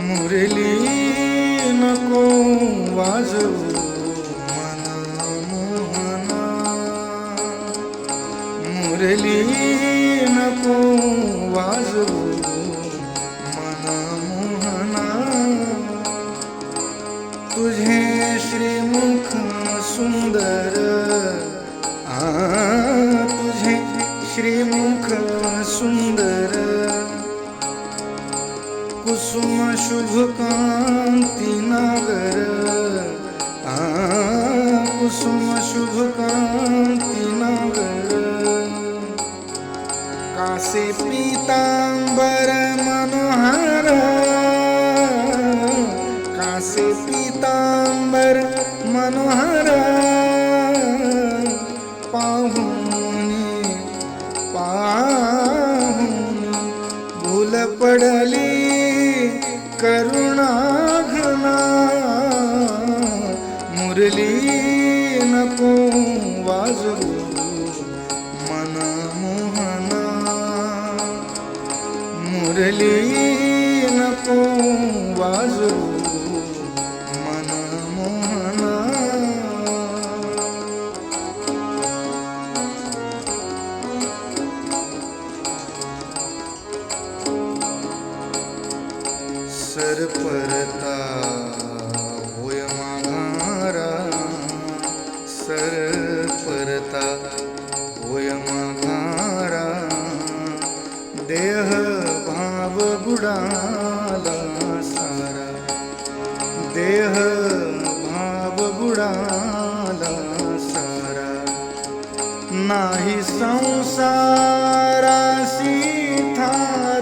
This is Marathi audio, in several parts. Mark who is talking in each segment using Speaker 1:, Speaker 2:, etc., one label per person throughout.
Speaker 1: मुरली नको वाजवू मन मोहना. मुरली नको वाजवू मन मोहना. तुझे श्रीमुख सुंदर कुसुम शुभ कांती नागर। आ कुसुम शुभ कांती नागर। कासे पीतांबर मनोहर। कासे पीतांबर मनोहर। पाहुनी करुणा घना मुरली नको वाजवू मन मोहना मुरली नको वाजवू सरपरता होय माघारा. सरपरता होय माघारा. देह भाव बुडाला सारा. देह भाव बुडाला सारा. नाही संसारासी थारा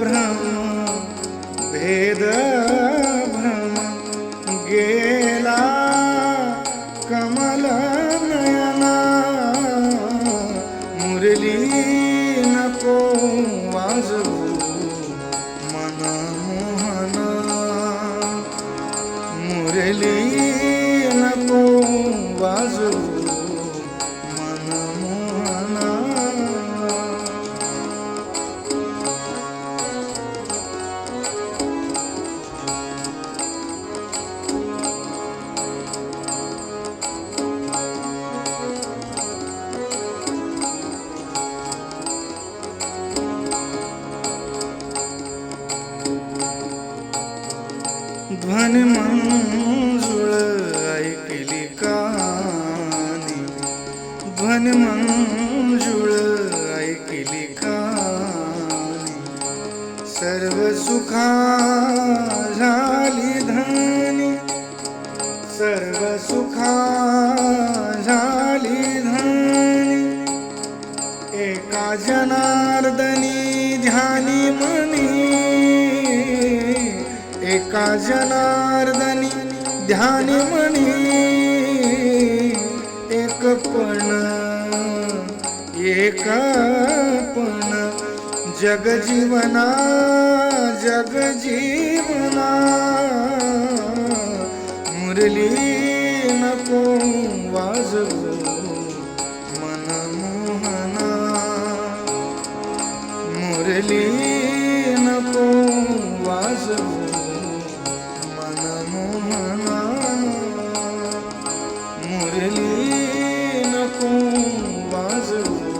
Speaker 1: भ्रम भेद भ्रम गेला कमल नयना मुरली नको वाजवू मन मोहना. मुरली नको वाजवू ध्वन मंजुळ ऐकली कानी. ध्वन मंजुळ ऐकली कानी. सर्व सुखा झाली धनी. सर्व सुखा झाली धनी. एका जनार्दनी ध्यानी मनी. एका जनार्दनी ध्यान म्हणी एक पण एक पण. जग जीवना मुरली नको वाजवू मन मोहना. मुरली नको वाजवू نكون معزوز